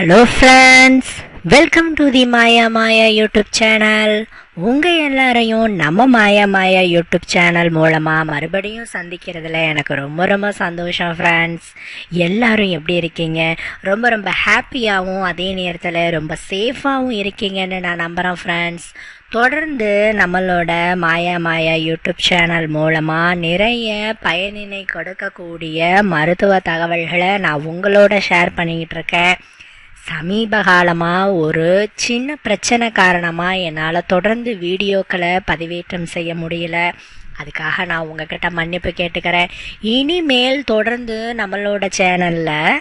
Hello friends welcome to the Maya Maya YouTube channel உங்கள் எல்லாரையும் நம்ம மாயா மாயா யூடியூப் சேனல் மூலமாக மறுபடியும் சந்திக்கிறதுல எனக்கு ரொம்ப ரொம்ப சந்தோஷம் ஃப்ரெண்ட்ஸ் எல்லாரும் எப்படி இருக்கீங்க? ரொம்ப ரொம்ப ஹாப்பியாகவும் அதே நேரத்தில் ரொம்ப சேஃபாகவும் இருக்கீங்கன்னு நான் நம்புகிறேன் ஃப்ரெண்ட்ஸ் தொடர்ந்து நம்மளோட மாயா மாயா யூடியூப் சேனல் மூலமாக நிறைய பயனினை கொடுக்கக்கூடிய மருத்துவ தகவல்களை நான் உங்களோட ஷேர் பண்ணிக்கிட்டு இருக்கேன். சமீப காலமாக ஒரு சின்ன பிரச்சனை காரணமாக என்னால் தொடர்ந்து வீடியோக்களை பதிவேற்றம் செய்ய முடியல. அதுக்காக நான் உங்ககிட்ட மன்னிப்பு கேட்டுக்கிறேன். இனிமேல் தொடர்ந்து நம்மளோட சேனலில்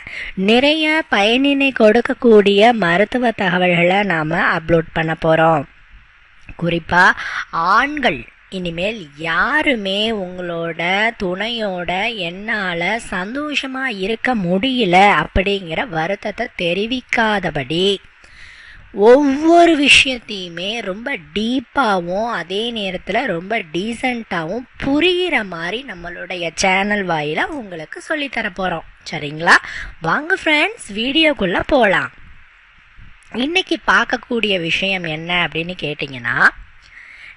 நிறைய பயனினை கொடுக்கக்கூடிய மருத்துவ தகவல்களை நாம் அப்லோட் பண்ண போகிறோம் குறிப்பாக ஆண்கள் இனிமேல் யாருமே உங்களோட துணையோட என்னால் சந்தோஷமாக இருக்க முடியல அப்படிங்கிற வருத்தத்தை தெரிவிக்காதபடி ஒவ்வொரு விஷயத்தையுமே ரொம்ப டீப்பாகவும் அதே நேரத்தில் ரொம்ப டீசெண்டாகவும் புரிகிற மாதிரி நம்மளுடைய சேனல் வாயிலாக உங்களுக்கு சொல்லித்தர போகிறோம் சரிங்களா? வாங்க ஃப்ரெண்ட்ஸ் வீடியோக்குள்ளே போகலாம் இன்னைக்கு பார்க்கக்கூடிய விஷயம் என்ன அப்படின்னு கேட்டிங்கன்னா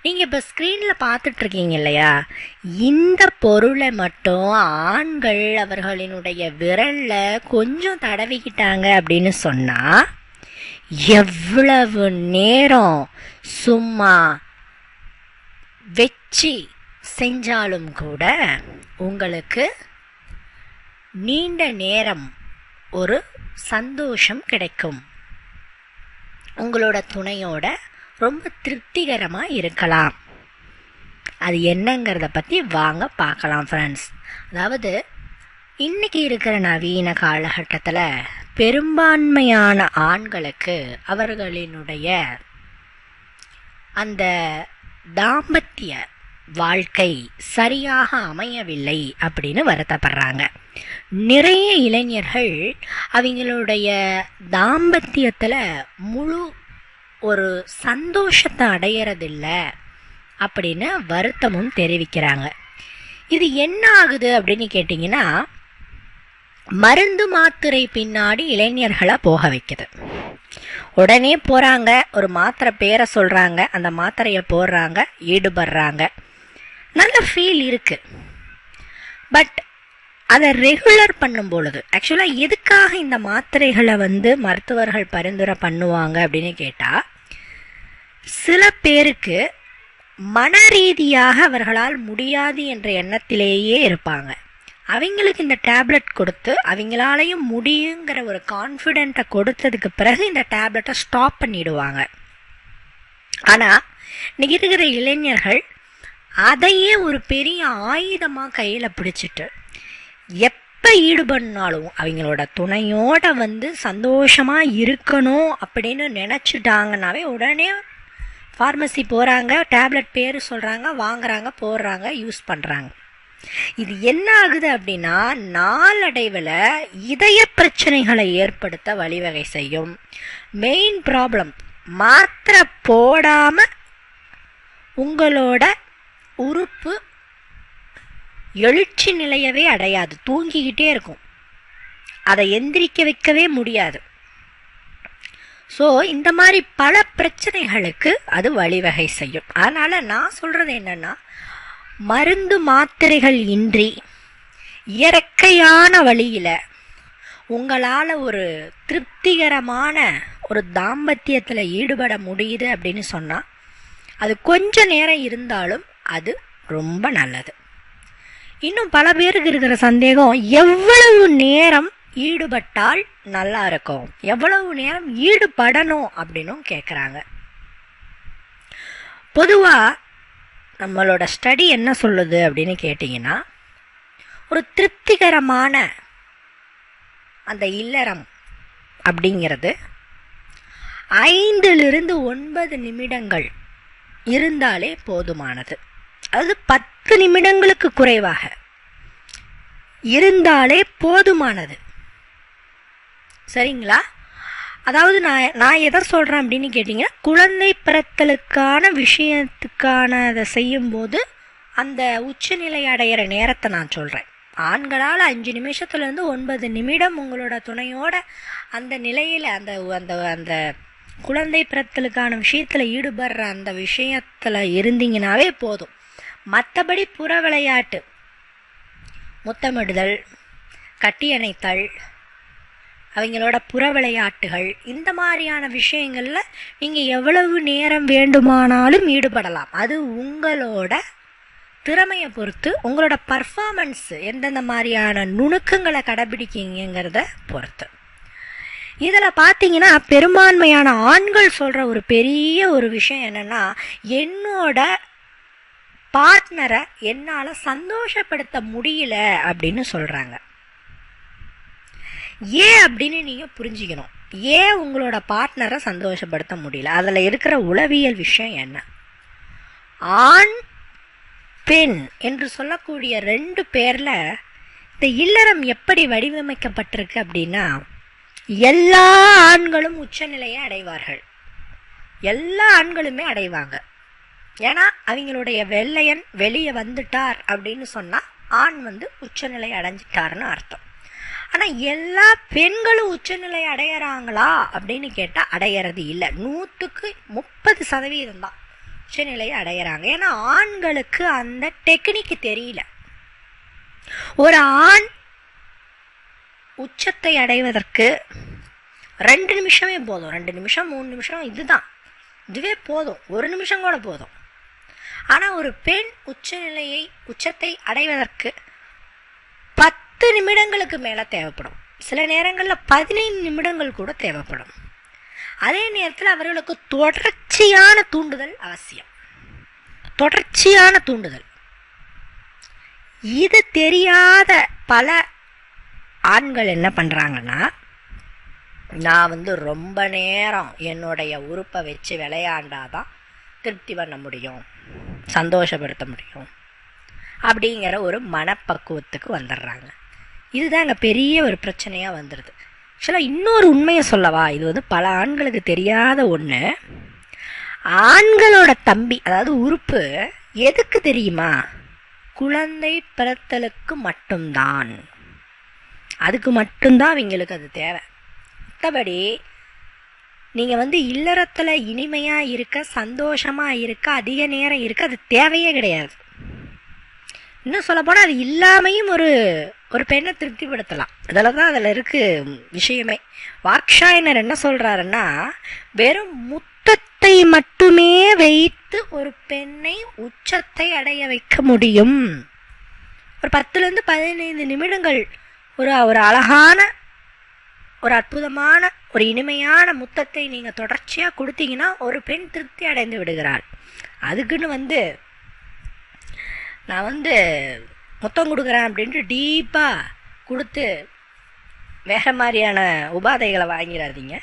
நீங்கள் இப்போ ஸ்க்ரீனில் பார்த்துட்ருக்கீங்க இல்லையா இந்த பொருளை மட்டும் ஆண்கள் அவர்களினுடைய விரலில் கொஞ்சம் தடவிக்கிட்டாங்க அப்படின்னு சொன்னால் எவ்வளவு நேரம் சும்மா வச்சு செஞ்சாலும் கூட உங்களுக்கு நீண்ட நேரம் ஒரு சந்தோஷம் கிடைக்கும். உங்களோட துணையோட ரொம்ப திருப்திகரமாக இருக்கலாம். அது என்னங்கிறத பற்றி வாங்க பார்க்கலாம் ஃப்ரெண்ட்ஸ் அதாவது இன்னைக்கு இருக்கிற நவீன காலகட்டத்தில் பெரும்பான்மையான ஆண்களுக்கு அவர்களினுடைய அந்த தாம்பத்திய வாழ்க்கை சரியாக அமையவில்லை அப்படின்னு வருத்தப்படுறாங்க. நிறைய இளைஞர்கள் அவங்களுடைய தாம்பத்தியத்தில் முழு ஒரு சந்தோஷத்தை அடையிறதில்ல அப்படின்னு வருத்தமும் தெரிவிக்கிறாங்க. இது என்ன ஆகுது அப்படின்னு கேட்டிங்கன்னா மருந்து மாத்திரை பின்னாடி இளைஞர்களை போக வைக்குது. உடனே போகிறாங்க ஒரு மாத்திரை பேரை சொல்கிறாங்க அந்த மாத்திரையை போடுறாங்க ஈடுபடுறாங்க. நல்ல ஃபீல் இருக்குது பட் அதை ரெகுலர் பண்ணும் பொழுது ஆக்சுவலாக எதுக்காக இந்த மாத்திரைகளை வந்து மருத்துவர்கள் பரிந்துரை பண்ணுவாங்க அப்படின்னு கேட்டால் சில பேருக்கு மன ரீதியாக அவர்களால் முடியாது என்ற எண்ணத்திலேயே இருப்பாங்க. அவங்களுக்கு இந்த டேப்லெட் கொடுத்து அவங்களாலையும் முடியுங்கிற ஒரு கான்ஃபிடென்ட்டை கொடுத்ததுக்கு பிறகு இந்த டேப்லெட்டை ஸ்டாப் பண்ணிடுவாங்க. ஆனால் இன்னைக்கு இருக்கிற இளைஞர்கள் அதையே ஒரு பெரிய ஆயுதமாக கையில் பிடிச்சிட்டு எப்போ ஈடுபடினாலும் அவங்களோட துணையோட வந்து சந்தோஷமாக இருக்கணும் அப்படின்னு நினச்சிட்டாங்கனாவே உடனே ஃபார்மசி போகிறாங்க டேப்லெட் பேர் சொல்கிறாங்க வாங்குறாங்க போடுறாங்க யூஸ் பண்ணுறாங்க இது என்ன ஆகுது அப்படின்னா நாளடைவில் இதய பிரச்சனைகளை ஏற்படுத்த வழிவகை செய்யும். மெயின் ப்ராப்ளம் மாத்திரை போடாமல் உங்களோட உறுப்பு எழுச்சி நிலையவே அடையாது தூங்கிக்கிட்டே இருக்கும். அதை எந்திரிக்க வைக்கவே முடியாது. ஸோ இந்த மாதிரி பல பிரச்சனைகளுக்கு அது வழிவகை செய்யும். அதனால் நான் சொல்கிறது என்னென்னா மருந்து மாத்திரைகள் இன்றி இயற்கையான வழியில் உங்களால் ஒரு திருப்திகரமான ஒரு தாம்பத்தியத்தில் ஈடுபட முடியுது அப்படின்னு சொன்னால் அது கொஞ்ச நேரம் இருந்தாலும் அது ரொம்ப நல்லது. இன்னும் பல பேருக்கு இருக்கிற சந்தேகம் எவ்வளவு நேரம் ஈடுபட்டால் நல்லா இருக்கும் எவ்வளவு நேரம் ஈடுபடணும் அப்படின்னும் கேட்குறாங்க பொதுவாக நம்மளோட ஸ்டடி என்ன சொல்லுது அப்படின்னு கேட்டிங்கன்னா ஒரு திருப்திகரமான அந்த இல்லறம் அப்படிங்கிறது ஐந்திலிருந்து ஒன்பது நிமிடங்கள் இருந்தாலே போதுமானது. அது பத்து நிமிடங்களுக்கு குறைவாக இருந்தாலே போதுமானது. சரிங்களா? அதாவது நான் நான் எதை சொல்கிறேன் அப்படின்னு கேட்டிங்கன்னா குழந்தை பிறத்தலுக்கான விஷயத்துக்கான அதை செய்யும்போது அந்த உச்சநிலை அடையிற நேரத்தை நான் சொல்கிறேன் ஆண்களால் அஞ்சு நிமிஷத்துலேருந்து ஒன்பது நிமிடம் உங்களோட துணையோட அந்த நிலையில் அந்த அந்த அந்த குழந்தை பிறத்தலுக்கான விஷயத்தில் ஈடுபடுற அந்த விஷயத்தில் இருந்தீங்கனாவே போதும். மற்றபடி புற விளையாட்டு முத்தமிடுதல் கட்டியணைத்தல் அவங்களோட புற விளையாட்டுகள் இந்த மாதிரியான விஷயங்களில் நீங்கள் எவ்வளவு நேரம் வேண்டுமானாலும் ஈடுபடலாம். அது உங்களோட திறமையை பொறுத்து உங்களோட பர்ஃபார்மன்ஸ் எந்தெந்த மாதிரியான நுணுக்கங்களை கடைபிடிக்கிங்கிறத பொறுத்து. இதில் பார்த்தீங்கன்னா பெரும்பான்மையான ஆண்கள் சொல்கிற ஒரு பெரிய ஒரு விஷயம் என்னென்னா என்னோட பார்ட்னரை என்னால் சந்தோஷப்படுத்த முடியல அப்படின்னு சொல்கிறாங்க ஏன் அப்படின்னு நீங்கள் புரிஞ்சுக்கணும். ஏன் உங்களோட பார்ட்னரை சந்தோஷப்படுத்த முடியல. அதில் இருக்கிற உளவியல் விஷயம் என்ன? ஆண் பெண் என்று சொல்லக்கூடிய ரெண்டு பேரில் இந்த இல்லறம் எப்படி வடிவமைக்கப்பட்டிருக்கு அப்படின்னா எல்லா ஆண்களும் உச்சநிலையை அடைவார்கள். எல்லா ஆண்களுமே அடைவாங்க. ஏன்னா அவங்களுடைய வெள்ளையன் வெளியே வந்துட்டார் அப்படின்னு சொன்னால் ஆண் வந்து உச்சநிலை அடைஞ்சிட்டாருன்னு அர்த்தம். ஆனால் எல்லா பெண்களும் உச்சநிலை அடையிறாங்களா அப்படின்னு கேட்டால் அடையிறது இல்லை. நூற்றுக்கு முப்பது சதவீதம் தான் உச்சநிலையை அடையிறாங்க. ஏன்னா ஆண்களுக்கு அந்த டெக்னிக் தெரியல. ஒரு ஆண் உச்சத்தை அடைவதற்கு ரெண்டு நிமிஷமே போதும். ரெண்டு நிமிஷம் மூணு நிமிஷம் இதுதான். இதுவே போதும். ஒரு நிமிஷம் கூட போதும். ஆனால் ஒரு பெண் உச்சநிலையை உச்சத்தை அடைவதற்கு பத்து நிமிடங்களுக்கு மேலே தேவைப்படும். சில நேரங்களில் பதினைந்து நிமிடங்கள் கூட தேவைப்படும். அதே நேரத்தில் அவர்களுக்கு தொடர்ச்சியான தூண்டுதல் அவசியம். தொடர்ச்சியான தூண்டுதல். இது தெரியாத பல ஆண்கள் என்ன பண்ணுறாங்கன்னா நான் வந்து ரொம்ப நேரம் என்னுடைய உறுப்பை வச்சு விளையாண்டாதான் திருப்தி பண்ண முடியும் சந்தோஷப்படுத்த முடியும் அப்படிங்கிற ஒரு மனப்பக்குவத்துக்கு வந்துடுறாங்க. இதுதான் அங்கே பெரிய ஒரு பிரச்சனையாக வந்துடுது ஆக்சுவலாக இன்னொரு உண்மையை சொல்லவா? இது வந்து பல ஆண்களுக்கு தெரியாத ஒன்று ஆண்களோட தம்பி அதாவது உறுப்பு எதுக்கு தெரியுமா? குழந்தை பிறத்தலுக்கு மட்டும்தான். அதுக்கு மட்டும்தான் அவங்களுக்கு அது தேவை. மற்றபடி நீங்கள் வந்து இல்லறத்தில் இனிமையாக இருக்க சந்தோஷமாக இருக்க அதிக நேரம் இருக்க அது தேவையே கிடையாது. இன்னும் சொல்லப்போனால் அது இல்லாமையும் ஒரு ஒரு பெண்ணை திருப்திப்படுத்தலாம். அதில் தான் அதில் இருக்கு விஷயமே. வாக்ஷாயனர் என்ன சொல்கிறாருன்னா வெறும் முத்தத்தை மட்டுமே வைத்து ஒரு பெண்ணை உச்சத்தை அடைய வைக்க முடியும். ஒரு பத்துலேருந்து பதினைந்து நிமிடங்கள் ஒரு ஒரு அழகான ஒரு அற்புதமான ஒரு இனிமையான முத்தத்தை நீங்கள் தொடர்ச்சியாக கொடுத்தீங்கன்னா ஒரு பெண் திருப்தி அடைந்து விடுகிறாள். அதுக்குன்னு வந்து நான் வந்து மொத்தம் கொடுக்குறேன் அப்படின்ட்டு டீப்பாக கொடுத்து வேறு மாதிரியான உபாதைகளை வாங்கிடாதீங்க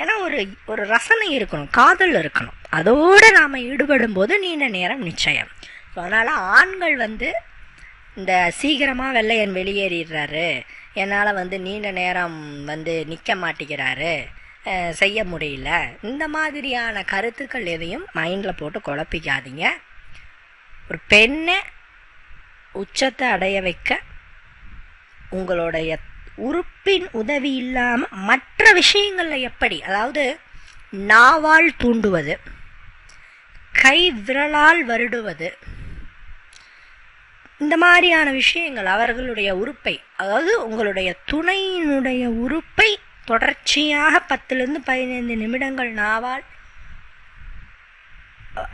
ஏன்னா ஒரு ஒரு ரசனை இருக்கணும் காதல் இருக்கணும். அதோடு நாம் ஈடுபடும் போது நீண்ட நேரம் நிச்சயம். ஸோ அதனால் ஆண்கள் வந்து இந்த சீக்கிரமாக வெள்ளையன் வெளியேறிடுறாரு. என்னால் வந்து நீண்ட நேரம் வந்து நிற்க மாட்டேங்கிறாரு. செய்ய முடியல. இந்த மாதிரியான கருத்துக்கள் எதையும் மைண்டில் போட்டு குழப்பிக்காதீங்க. ஒரு பெண்ணை உச்சத்தை அடைய வைக்க உங்களுடைய உறுப்பின் உதவி இல்லாமல் மற்ற விஷயங்களில் எப்படி? அதாவது நாவால் தூண்டுவது கை விரலால் வருடுவது இந்த மாதிரியான விஷயங்கள் அவர்களுடைய உறுப்பை அதாவது உங்களுடைய துணையினுடைய உறுப்பை தொடர்ச்சியாக பத்துலேருந்து பதினைந்து நிமிடங்கள் நாவால்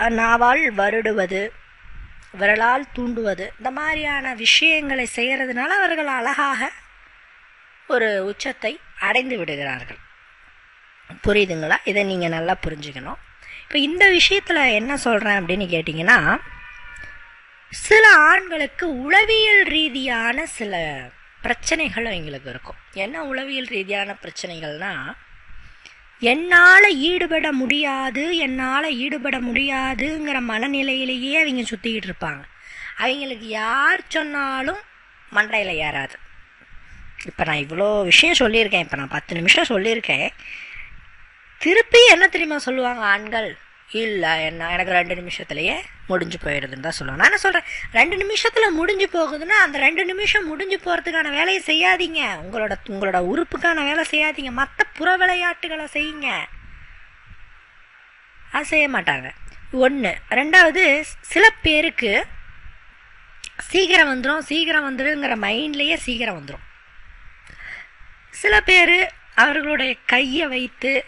நாவால் வருடுவது விரலால் தூண்டுவது இந்த மாதிரியான விஷயங்களை செய்கிறதுனால அவர்கள் அழகாக ஒரு உச்சத்தை அடைந்து விடுகிறார்கள். புரியுதுங்களா? இதை நீங்கள் நல்லா புரிஞ்சுக்கணும். இப்போ இந்த விஷயத்தில் என்ன சொல்கிறேன் அப்படின்னு கேட்டிங்கன்னா சில ஆண்களுக்கு உளவியல் ரீதியான சில பிரச்சனைகள் அவங்களுக்கு இருக்கும். என்ன உளவியல் ரீதியான பிரச்சனைகள்னா என்னால் ஈடுபட முடியாது என்னால் ஈடுபட முடியாதுங்கிற மனநிலையிலேயே அவங்க சுற்றிக்கிட்டு இருப்பாங்க. அவங்களுக்கு யார் சொன்னாலும் மண்டையில் ஏறாது. இப்போ நான் இவ்வளோ விஷயம் சொல்லியிருக்கேன் இப்போ நான் பத்து நிமிஷம் சொல்லியிருக்கேன். திருப்பி என்ன தெரியுமா சொல்லுவாங்க ஆண்கள்? இல்லை என்ன எனக்கு ரெண்டு நிமிஷத்துலையே முடிஞ்சு போயிடுதுன்னு தான் சொல்லுவேன் நான் என்ன சொல்கிறேன் ரெண்டு நிமிஷத்தில் முடிஞ்சு போகுதுன்னா அந்த ரெண்டு நிமிஷம் முடிஞ்சு போகிறதுக்கான வேலையை செய்யாதீங்க. உங்களோட உங்களோட உறுப்புக்கான வேலை செய்யாதீங்க. மற்ற புற விளையாட்டுகளை செய்யுங்க. அது செய்ய மாட்டாங்க. ஒன்று ரெண்டாவது சில பேருக்கு சீக்கிரம் வந்துடும் சீக்கிரம் வந்துடுங்கிற மைண்ட்லேயே சீக்கிரம் வந்துடும் சில பேர் அவர்களுடைய கையை வைத்து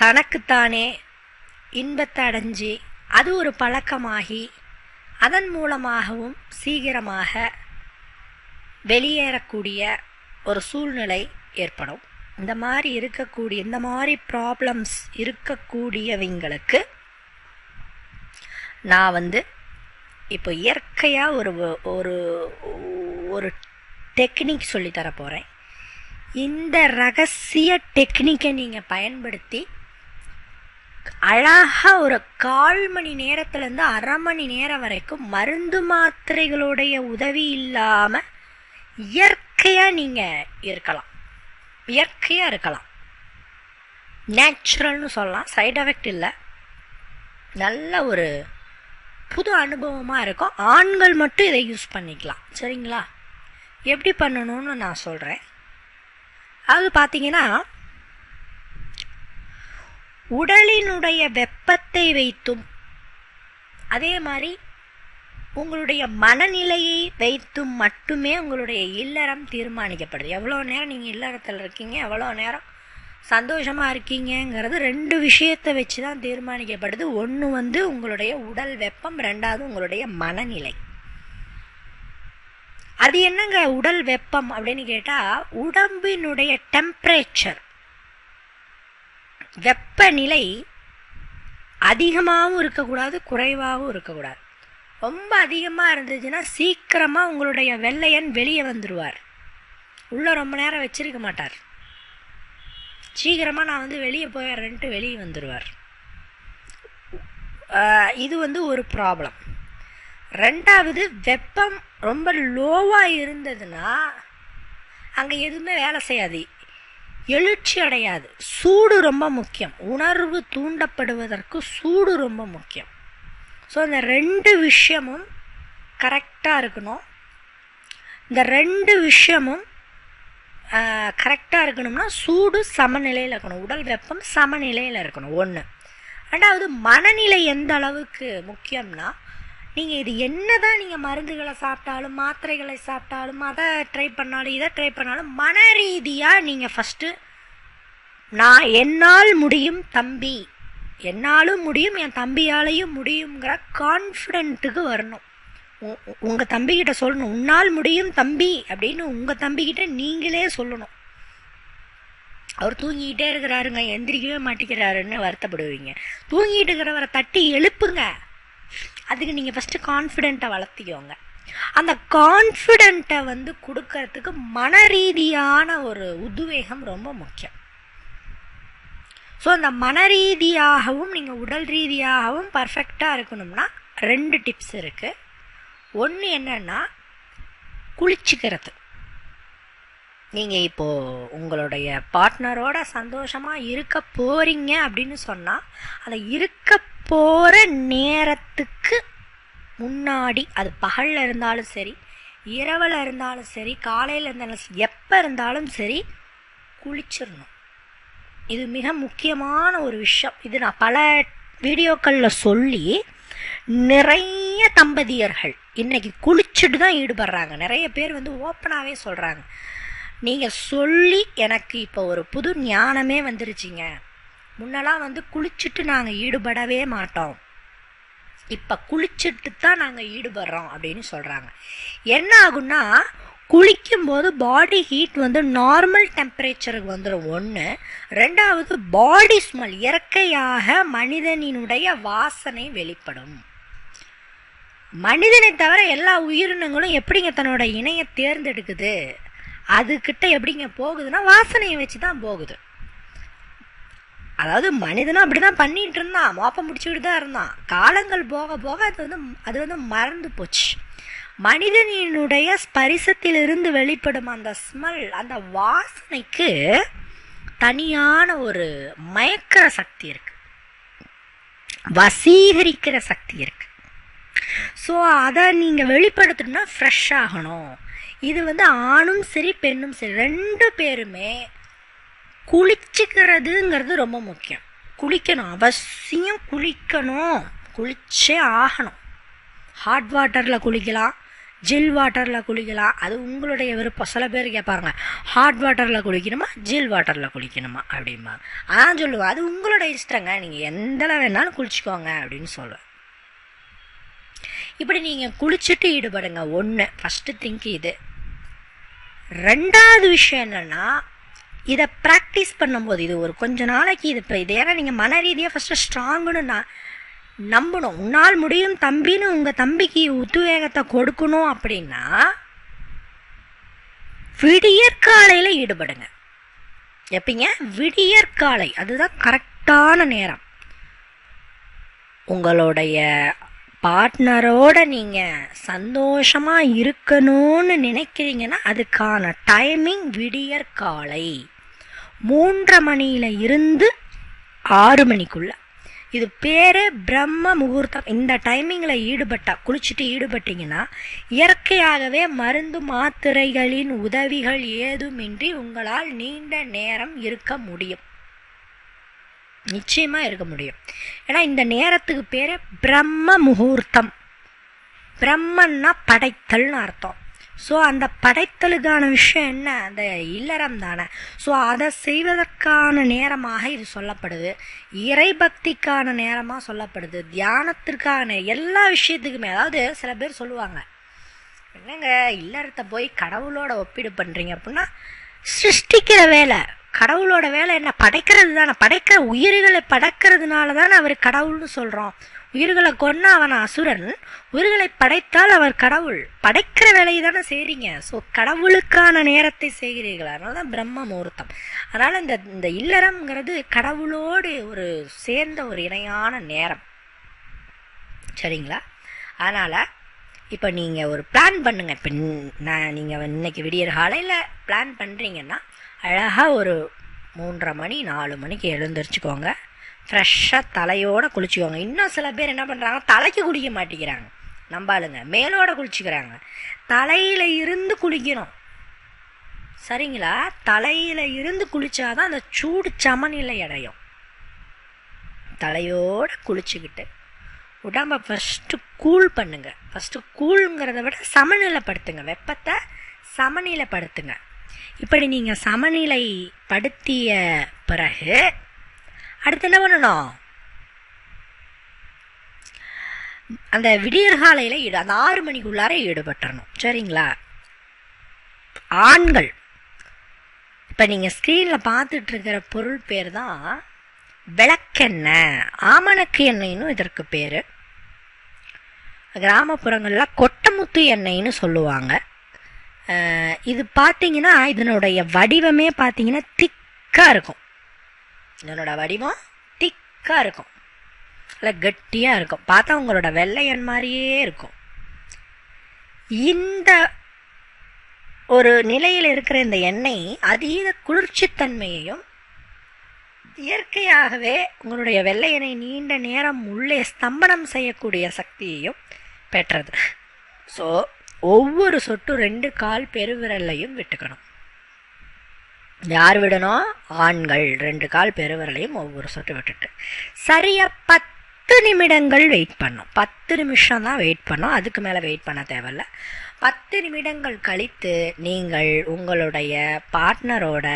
தனக்குத்தானே இன்பத்தை அடைஞ்சி அது ஒரு பழக்கமாகி அதன் மூலமாகவும் சீக்கிரமாக வெளியேறக்கூடிய ஒரு சூழ்நிலை ஏற்படும். இந்த மாதிரி இருக்கக்கூடிய இந்த மாதிரி ப்ராப்ளம்ஸ் இருக்கக்கூடியவங்களுக்கு நான் வந்து இப்போ இயற்கையாக ஒரு ஒரு ஒரு டெக்னிக் சொல்லித்தர போகிறேன் இந்த ரகசிய டெக்னிக்கை நீங்கள் பயன்படுத்தி அழகாக ஒரு கால் மணி நேரத்துலேருந்து அரை மணி நேரம் வரைக்கும் மருந்து மாத்திரைகளுடைய உதவி இல்லாமல் இயற்கையாக நீங்கள் இருக்கலாம். இயற்கையாக இருக்கலாம். நேச்சுரல்னு சொல்லலாம். சைட் எஃபெக்ட் இல்லை. நல்ல ஒரு புது அனுபவமாக இருக்கும். ஆண்கள் மட்டும் இதை யூஸ் பண்ணிக்கலாம். சரிங்களா? எப்படி பண்ணணும்னு நான் சொல்கிறேன் அது பார்த்தீங்கன்னா உடலினுடைய வெப்பத்தை வைத்தும் அதே மாதிரி உங்களுடைய மனநிலையை வைத்தும் மட்டுமே உங்களுடைய இல்லறம் தீர்மானிக்கப்படுது. எவ்வளோ நேரம் நீங்கள் இல்லறத்தில் இருக்கீங்க எவ்வளோ நேரம் சந்தோஷமாக இருக்கீங்கங்கிறது ரெண்டு விஷயத்தை வச்சு தான் தீர்மானிக்கப்படுது. ஒன்று வந்து உங்களுடைய உடல் வெப்பம் ரெண்டாவது உங்களுடைய மனநிலை. அது என்னங்க உடல் வெப்பம் அப்படின்னு கேட்டால் உடம்பினுடைய டெம்பரேச்சர் வெப்பநிலை அதிகமாகவும் இருக்கக்கூடாது குறைவாகவும் இருக்கக்கூடாது. ரொம்ப அதிகமாக இருந்துச்சுன்னா சீக்கிரமாக உங்களுடைய வெள்ளையன் வெளியே வந்துடுவார் உள்ளே ரொம்ப நேரம் வச்சிருக்க மாட்டார். சீக்கிரமாக நான் வந்து வெளியே போயிடுறேன்ட்டு வெளியே வந்துடுவார் இது வந்து ஒரு ப்ராப்ளம் ரெண்டாவது வெப்பம் ரொம்ப லோவாக இருந்ததுன்னா அங்கே எதுவுமே வேலை செய்யாது. எழுச்சி அடையாது. சூடு ரொம்ப முக்கியம். உணர்வு தூண்டப்படுவதற்கு சூடு ரொம்ப முக்கியம். ஸோ இந்த ரெண்டு விஷயமும் கரெக்டாக இருக்கணும். இந்த ரெண்டு விஷயமும் கரெக்டாக இருக்கணும்னா சூடு சமநிலையில் இருக்கணும். உடல் வெப்பம் சமநிலையில் இருக்கணும். ஒன்று ரெண்டாவது மனநிலை எந்த அளவுக்கு முக்கியம்னா நீங்கள் இது என்ன தான் நீங்கள் மருந்துகளை சாப்பிட்டாலும் மாத்திரைகளை சாப்பிட்டாலும் அதை ட்ரை பண்ணாலும் இதை ட்ரை பண்ணாலும் மன ரீதியாக நீங்கள் ஃபஸ்ட்டு நான் என்னால் முடியும் தம்பி. என்னாலும் முடியும் என் தம்பியாலையும் முடியுங்கிற கான்ஃபிடென்ட்டுக்கு வரணும். உங்கள் தம்பிக்கிட்ட சொல்லணும். உன்னால் முடியும் தம்பி அப்படின்னு உங்கள் தம்பிக்கிட்ட நீங்களே சொல்லணும். அவர் தூங்கிக்கிட்டே இருக்கிறாருங்க எந்திரிக்கவே மாட்டேங்கிறாருன்னு வருத்தப்படுவீங்க. தூங்கிட்டு இருக்கிறவரை தட்டி எழுப்புங்க. அதுக்கு நீங்கள் ஃபஸ்ட்டு கான்ஃபிடெண்ட்டை வளர்த்திக்கோங்க. அந்த கான்ஃபிடெண்ட்டை வந்து கொடுக்கறதுக்கு மன ரீதியான ஒரு உத்வேகம் ரொம்ப முக்கியம். ஸோ அந்த மன ரீதியாகவும் நீங்கள் உடல் ரீதியாகவும் பர்ஃபெக்டாக இருக்கணும்னா ரெண்டு டிப்ஸ் இருக்குது ஒன்று என்னென்னா குளிச்சுக்கிறது. நீங்கள் இப்போது உங்களுடைய பார்ட்னரோட சந்தோஷமாக இருக்க போகிறீங்க அப்படின்னு சொன்னால் அந்த இருக்க போகிற நேரத்துக்கு முன்னாடி அது பகலில் இருந்தாலும் சரி இரவில் இருந்தாலும் சரி காலையில் இருந்தாலும் சரி எப்போ இருந்தாலும் சரி குளிச்சிடணும். இது மிக முக்கியமான ஒரு விஷயம். இது நான் பல வீடியோக்களில் சொல்லி நிறைய தம்பதியர்கள் இன்னைக்கு குளிச்சுட்டு தான் ஈடுபடுறாங்க. நிறைய பேர் வந்து ஓப்பனாகவே சொல்கிறாங்க நீங்கள் சொல்லி எனக்கு இப்போ ஒரு புது ஞானமே வந்துருச்சிங்க. முன்னெல்லாம் வந்து குளிச்சுட்டு நாங்கள் ஈடுபடவே மாட்டோம். இப்போ குளிச்சுட்டு தான் நாங்கள் ஈடுபடுறோம் அப்படின்னு சொல்கிறாங்க என்ன ஆகுன்னா குளிக்கும்போது பாடி ஹீட் வந்து நார்மல் டெம்பரேச்சருக்கு வந்துடும் ஒன்று ரெண்டாவது பாடி ஸ்மெல் இயற்கையாக மனிதனினுடைய வாசனை வெளிப்படும். மனிதனை தவிர எல்லா உயிரினங்களும் எப்படிங்க தன்னோட இணையை தேர்ந்தெடுக்குது? அதுக்கிட்ட எப்படிங்க போகுதுன்னா வாசனையை வச்சு தான் போகுது. அதாவது மனிதனும் அப்படி தான் பண்ணிகிட்டு இருந்தான் மோப்பம் முடிச்சுக்கிட்டு தான் இருந்தான். காலங்கள் போக போக அது வந்து அது வந்து மறந்து போச்சு. மனிதனினுடைய ஸ்பரிசத்திலிருந்து வெளிப்படும் அந்த ஸ்மெல் அந்த வாசனைக்கு தனியான ஒரு மயக்கிற சக்தி இருக்குது வசீகரிக்கிற சக்தி இருக்குது ஸோ அதை நீங்கள் வெளிப்படுத்தணும்னா ஃப்ரெஷ் ஆகணும். இது வந்து ஆணும் சரி பெண்ணும் சரி ரெண்டு பேருமே குளிச்சுக்கிறதுங்கிறது ரொம்ப முக்கியம். குளிக்கணும். அவசியம் குளிக்கணும். குளிச்சே ஆகணும். ஹாட் வாட்டரில் குளிக்கலாம். ஜில் வாட்டரில் குளிக்கலாம். அது உங்களுடைய விருப்பம். சில பேர் கேட்பாங்க ஹாட் வாட்டரில் குளிக்கணுமா? ஜில் வாட்டரில் குளிக்கணுமா? அப்படிம்பாங்க. அதான் சொல்லுவேன் அது உங்களோட இஷ்டங்க. நீங்கள் எந்தளவு வேணாலும் குளிச்சுக்கோங்க அப்படின்னு சொல்லுவேன் இப்படி நீங்கள் குளிச்சுட்டு ஈடுபடுங்க. ஒன்று ஃபஸ்ட்டு திங்க் இது. ரெண்டாவது விஷயம் என்னென்னா இதை ப்ராக்டிஸ் பண்ணும்போது இது ஒரு கொஞ்ச நாளைக்கு இது இப்போ இது ஏன்னா நீங்கள் மன ரீதியாக ஃபஸ்ட்டு ஸ்ட்ராங்குன்னு நான் நம்பணும். உன்னால் முடியும் தம்பின்னு உங்கள் தம்பிக்கு உத்வேகத்தை கொடுக்கணும் அப்படின்னா விடியற்காலையில் ஈடுபடுங்க. எப்படிங்க? விடியற்காலை அதுதான் கரெக்டான நேரம். உங்களுடைய பார்ட்னரோட நீங்கள் சந்தோஷமாக இருக்கணும்னு நினைக்கிறீங்கன்னா அதுக்கான டைமிங் விடியற்காலை மூன்றரை மணியில் இருந்து ஆறு மணிக்குள்ள. இது பேரே பிரம்ம முகூர்த்தம். இந்த டைமிங்கில் ஈடுபட்டா குளிச்சுட்டு ஈடுபட்டீங்கன்னா இயற்கையாகவே மருந்து மாத்திரைகளின் உதவிகள் ஏதுமின்றி உங்களால் நீண்ட நேரம் இருக்க முடியும். நிச்சயமாக இருக்க முடியும். ஏன்னா இந்த நேரத்துக்கு பேர் பிரம்ம முகூர்த்தம். பிரம்மன்னா படைத்தல்னு அர்த்தம். ஸோ அந்த படைத்தலுக்கான விஷயம் என்ன? அந்த இல்லறம் தானே. ஸோ அதை செய்வதற்கான நேரமாக இது சொல்லப்படுது. இறைபக்திக்கான நேரமாக சொல்லப்படுது. தியானத்திற்கான எல்லா விஷயத்துக்குமே. அதாவது சில பேர் சொல்லுவாங்க என்னங்க இல்லறத்தை போய் கடவுளோட ஒப்பீடு பண்ணுறீங்க அப்படின்னா சிருஷ்டிக்கிற வேலை. கடவுளோட வேலை என்ன? படைக்கிறது தானே. படைக்கிற உயிர்களை படைக்கிறதுனால தானே அவர் கடவுள்னு சொல்கிறோம் உயிர்களை கொன்னா அவன் அசுரன் உயிர்களை படைத்தால் அவர் கடவுள். படைக்கிற வேலையை தானே செய்கிறீங்க ஸோ கடவுளுக்கான நேரத்தை செய்கிறீர்கள். அதனால தான் பிரம்ம முகூர்த்தம். அதனால் இந்த இந்த இல்லறம்ங்கிறது கடவுளோடு ஒரு சேர்ந்த ஒரு இணையான நேரம். சரிங்களா? அதனால் இப்போ நீங்கள் ஒரு பிளான் பண்ணுங்கள் இப்போ நான் நீங்கள் இன்னைக்கு விடியற் காலையில் பிளான் பண்ணுறீங்கன்னா அழகாக ஒரு மூன்றரை மணி நாலு மணிக்கு எழுந்திரிச்சுக்கோங்க. ஃப்ரெஷ்ஷாக தலையோடு குளிச்சுக்கோங்க. இன்னும் சில பேர் என்ன பண்ணுறாங்க தலைக்கு குளிக்க மாட்டேங்கிறாங்க. நம்பாளுங்க. மேலோட குளிச்சுக்கிறாங்க. தலையில் இருந்து குளிக்கணும். சரிங்களா? தலையில் இருந்து குளித்தாதான் அந்த சூடு சமநிலை அடையும். தலையோடு குளிச்சுக்கிட்டு உடம்பை ஃபஸ்ட்டு கூல் பண்ணுங்க. ஃபஸ்ட்டு கூலுங்கிறத விட சமநிலைப்படுத்துங்க. வெப்பத்தை சமநிலைப்படுத்துங்க. இப்படி நீங்கள் சமநிலைப்படுத்திய பிறகு அடுத்து என்ன பண்ணணும்? அந்த விடியற்காலையில் ஈடு அந்த ஆறு மணிக்குள்ளார ஈடுபட்டுறணும். சரிங்களா? ஆண்கள். இப்போ நீங்கள் ஸ்க்ரீனில் பார்த்துட்டு இருக்கிற பொருள் பேர் தான் விளக்கெண்ணெய். ஆமணக்கு எண்ணெய்னு இதற்கு பேர். கிராமப்புறங்களில் கொட்டமுத்து எண்ணெய்னு சொல்லுவாங்க. இது பார்த்தீங்கன்னா இதனுடைய வடிவமே பார்த்தீங்கன்னா திக்காக இருக்கும். இதனோட வடிவம் திக்காக இருக்கும். இல்லை கட்டியாக இருக்கும். பார்த்தா உங்களோட வெள்ளையன் மாதிரியே இருக்கும். இந்த ஒரு நிலையில் இருக்கிற இந்த எண்ணெய் அதீத குளிர்ச்சித்தன்மையையும் இயற்கையாகவே உங்களுடைய வெள்ளையனை நீண்ட நேரம் உள்ளே ஸ்தம்பனம் செய்யக்கூடிய சக்தியையும் பெற்றது. ஸோ ஒவ்வொரு சொட்டு ரெண்டு கால் பெருவிரலையும் விட்டுக்கணும். யார் விடணும் ஆண்கள் ரெண்டு கால் பெருவிரலையும் ஒவ்வொரு சொட்டு விட்டுட்டு. சரியாக பத்து நிமிடங்கள் வெயிட் பண்ணும். பத்து நிமிஷம் தான் வெயிட் பண்ணோம். அதுக்கு மேலே வெயிட் பண்ண தேவையில்ல. பத்து நிமிடங்கள் கழித்து நீங்கள் உங்களுடைய பார்ட்னரோட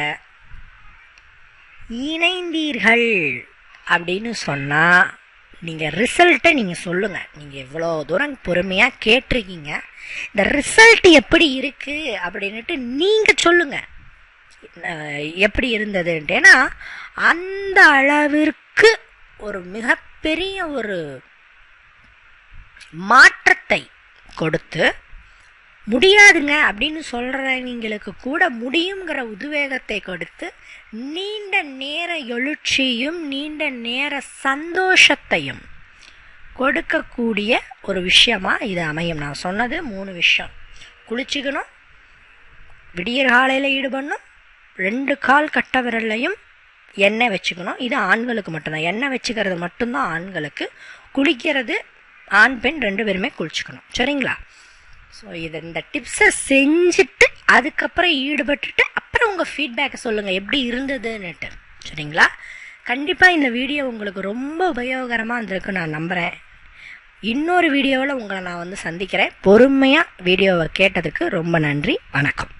இணைந்தீர்கள் அப்படின்னு சொன்னால் நீங்கள் ரிசல்ட்டை நீங்கள் சொல்லுங்கள் நீங்கள் எவ்வளோ தூரம் பொறுமையாக கேட்டிருக்கீங்க. இந்த ரிசல்ட் எப்படி இருக்குது அப்படின்ட்டு நீங்கள் சொல்லுங்கள் எப்படி இருந்ததுன்ட்டுன்னா அந்த அளவிற்கு ஒரு மிகப்பெரிய ஒரு மாற்றத்தை கொடுத்து முடியாதுங்க அப்படின்னு சொல்கிறவங்களுக்கு கூட முடியுங்கிற உத்வேகத்தை கொடுத்து நீண்ட நேர எழுச்சியும் நீண்ட நேர சந்தோஷத்தையும் கொடுக்கக்கூடிய ஒரு விஷயமா இது அமையும். நான் சொன்னது மூணு விஷயம். குளிச்சுக்கணும் விடியற் காலையில் ஈடுபடணும் ரெண்டு கால் கட்ட விரல்லையும் எண்ணெய் வச்சுக்கணும். இது ஆண்களுக்கு மட்டும்தான். எண்ணெய் வச்சுக்கிறது மட்டும்தான் ஆண்களுக்கு. குளிக்கிறது ஆண் பெண் ரெண்டு பேருமே குளிச்சுக்கணும். சரிங்களா? ஸோ இது இந்த டிப்ஸை செஞ்சுட்டு அதுக்கப்புறம் ஈடுபட்டுட்டு அப்புறம் உங்கள் ஃபீட்பேக்கை சொல்லுங்கள் எப்படி இருந்ததுன்னுட்டு. சரிங்களா? கண்டிப்பாக இந்த வீடியோ உங்களுக்கு ரொம்ப உபயோகரமாக இருந்திருக்கு நான் நம்புகிறேன் இன்னொரு வீடியோவில் உங்களை நான் வந்து சந்திக்கிறேன். பொறுமையாக வீடியோவை கேட்டதுக்கு ரொம்ப நன்றி. வணக்கம்.